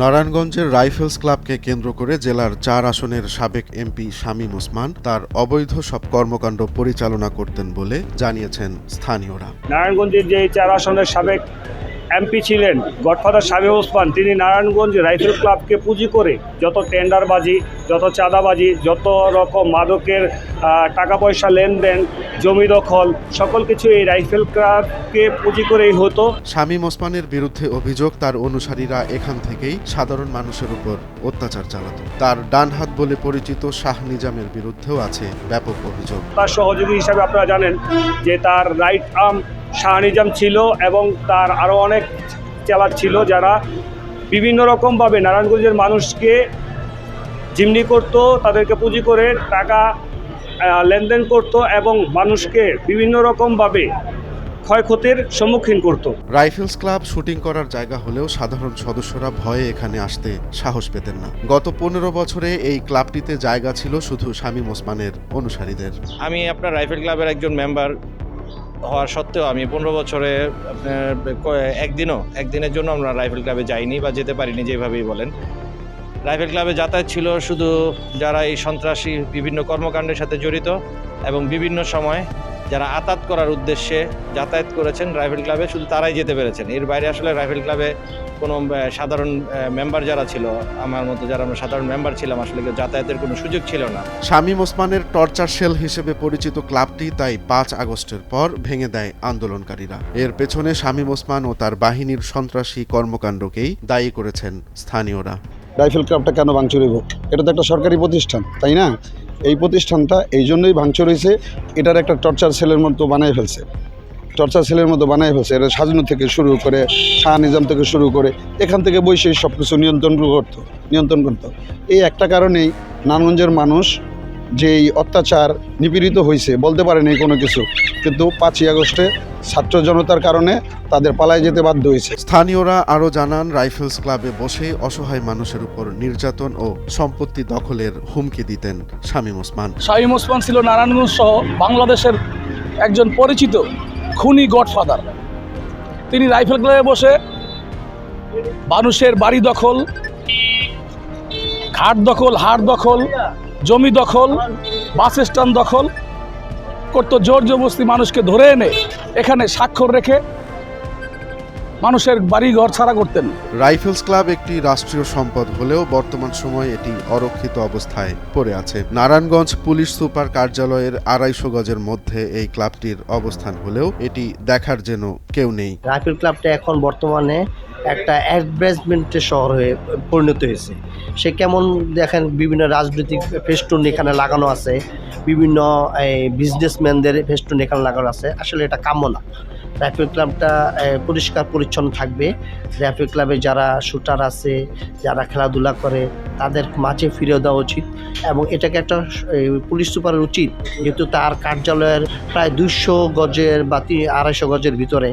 নারায়ণগঞ্জের রাইফেলস ক্লাবকে কেন্দ্র করে জেলার চার আসনের সাবেক এমপি শামীম ওসমান তার অবৈধ সব কর্মকাণ্ড পরিচালনা করতেন বলে জানিয়েছেন স্থানীয়রা। নারায়ণগঞ্জের যে চার আসনের সাবেক এমপি ছিলেন গডফাদার শামীম ওসমান। তিনি নারায়ণগঞ্জ রাইফেল ক্লাবকে পুঁজি করে যত টেন্ডারবাজি যত চাঁদাবাজি যত রকম মাদকের টাকা পয়সা লেনদেন জমি দখল সকল কিছু এই রাইফেল ক্লাবকে পুঁজি করেই হতো। শামীম ওসমানের বিরুদ্ধে অভিযোগ তার অনুসারীরা এখান থেকেই সাধারণ মানুষের উপর অত্যাচার চালাত। তার ডান হাত বলে পরিচিত শাহ নিজামের বিরুদ্ধেও আছে ব্যাপক অভিযোগ। তার সহযোগী হিসাবে আপনারা জানেন যে তার রাইট আর্ম শাহ নিজাম ছিল এবং তার আরও অনেক চালাক ছিল যারা বিভিন্ন রকমভাবে নারায়ণগঞ্জের মানুষকে জিমনি করত তাদেরকে পুঁজি করে টাকা লেনদেন করত এবং মানুষকে বিভিন্ন রকমভাবে ক্ষয়ক্ষতির সম্মুখীন করত। রাইফেলস ক্লাব শুটিং করার জায়গা হলেও সাধারণ সদস্যরা ভয়ে এখানে আসতে সাহস পেতেন না। গত পনেরো বছরে এই ক্লাবটিতে জায়গা ছিল শুধু শামীম ওসমানের অনুসারীদের। আমি আপনার রাইফেল ক্লাবের একজন মেম্বার। হওয়ার সত্ত্বেও আমি পনেরো বছরে একদিনও, একদিনের জন্য আমরা রাইফেল ক্লাবে যাইনি বা যেতে পারিনি যেভাবেই বলেন। রাইফেল ক্লাবে যাতায়াত ছিল শুধু যারা এই সন্ত্রাসী বিভিন্ন কর্মকাণ্ডের সাথে জড়িত এবং বিভিন্ন সময় যারা আতাত করার উদ্দেশ্যে যাতায়াত করেছেন রাইফেল ক্লাবে, শুধু তারাই যেতে পেরেছেন। এর বাইরে আসলে রাইফেল ক্লাবে কোনো সাধারণ মেম্বার যারা ছিল, আমার মতো যারা আমরা সাধারণ মেম্বার ছিলাম, আসলে কেউ যাতায়াতের কোনো সুযোগ ছিল না। শামীম ওসমানের টর্চার সেল হিসেবে পরিচিত ক্লাবটি তাই পাঁচ আগস্টের পর ভেঙে দেয় আন্দোলনকারীরা। এর পেছনে শামীম ওসমান ও তার বাহিনীর সন্ত্রাসী কর্মকাণ্ডকেই দায়ী করেছেন স্থানীয়রা। রাইফেল ক্লাবটা কেন ভাঙচুর হইব? এটা তো একটা সরকারি প্রতিষ্ঠান, তাই না? এই প্রতিষ্ঠানটা এই জন্যই ভাঙচুর হয়েছে এটার একটা টর্চার সেলের মতো বানিয়ে ফেলছে। টর্চার সেলের মতো বানিয়ে ফেলছে, এটা সাজানো থেকে শুরু করে, শাহ নিজাম থেকে শুরু করে, এখান থেকে বসে সব কিছু নিয়ন্ত্রণ করতো নিয়ন্ত্রণ করতো। এই একটা কারণেই নারায়ণগঞ্জের মানুষ যে এই অত্যাচার নিপীড়িত হয়েছে বলতে পারেনি কোনো কিছু কিন্তু পাঁচই আগস্টে ছাত্র জনতার কারণে তাদের পালায় যেতে বাধ্য হয়েছে স্থানীয়রা আরও জানান রাইফেলস ক্লাবে বসে অসহায় মানুষের উপর নির্যাতন ও সম্পত্তি দখলের হুমকি দিতেন শামীম ওসমান। শামীম ওসমান ছিল নারায়ণগঞ্জ সহ বাংলাদেশের একজন পরিচিত খুনি গডফাদার। তিনি রাইফেল ক্লাবে বসে মানুষের বাড়ি দখল ঘাট দখল হাট দখল জমি দখল বাস স্ট্যান্ড দখল করতো জোর জবস্তি মানুষকে ধরে এনে এখানে স্বাক্ষর রেখে মানুষের বাড়ি ঘর ছাড়া করতেন। রাইফেলস ক্লাব একটি রাষ্ট্রীয় সম্পদ হলেও বর্তমান সময়ে এটি অরক্ষিত অবস্থায় পড়ে আছে। নারায়ণগঞ্জ পুলিশ সুপার কার্যালয়ের আড়াইশো গজের মধ্যে এই ক্লাবটির অবস্থান হলেও এটি দেখার যেন কেউ নেই। রাইফেল ক্লাবটা এখন বর্তমানে একটা অ্যাডভার্টাইজমেন্টের শহর হয়ে পরিণত হয়েছে। সে কেমন দেখেন বিভিন্ন রাজনৈতিক ফেস্টুন এখানে লাগানো আছে বিভিন্ন বিজনেসম্যানদের ফেস্টুন এখানে লাগানো আছে। আসলে এটা কাম্য না। রাইফেল ক্লাবটা পরিষ্কার পরিচ্ছন্ন থাকবে। রাইফেল ক্লাবে যারা শুটার আছে যারা খেলাধুলা করে তাদের মাঝে ফিরে দেওয়া উচিত এবং এটাকে একটা পুলিশ সুপারের উচিত। যেহেতু তার কার্যালয়ের প্রায় দুইশো গজের বা আড়াইশো গজের ভিতরে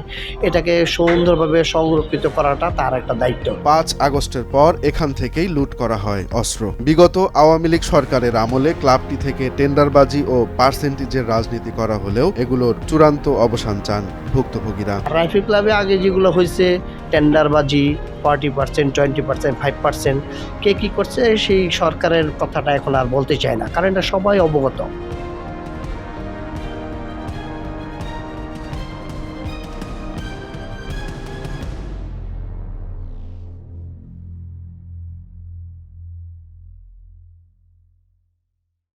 এটাকে সুন্দরভাবে সংরক্ষিত করাটা তার একটা দায়িত্ব। পাঁচ আগস্টের পর এখান থেকেই লুট করা হয় অস্ত্র। বিগত আওয়ামী লীগ সরকারের আমলে ক্লাবটি থেকে টেন্ডারবাজি ও পার্সেন্টেজের রাজনীতি করা হলেও এগুলোর চূড়ান্ত অবসান চান ভুক্তভোগীরা। রাইফেল ক্লাবে আগে যেগুলো হয়েছে টেন্ডারবাজি forty percent twenty percent five percent কে কী করছে? সেই সরকারের কথাটা এখন আর বলতে চায় না। কারণ এটা সবাই অবগত।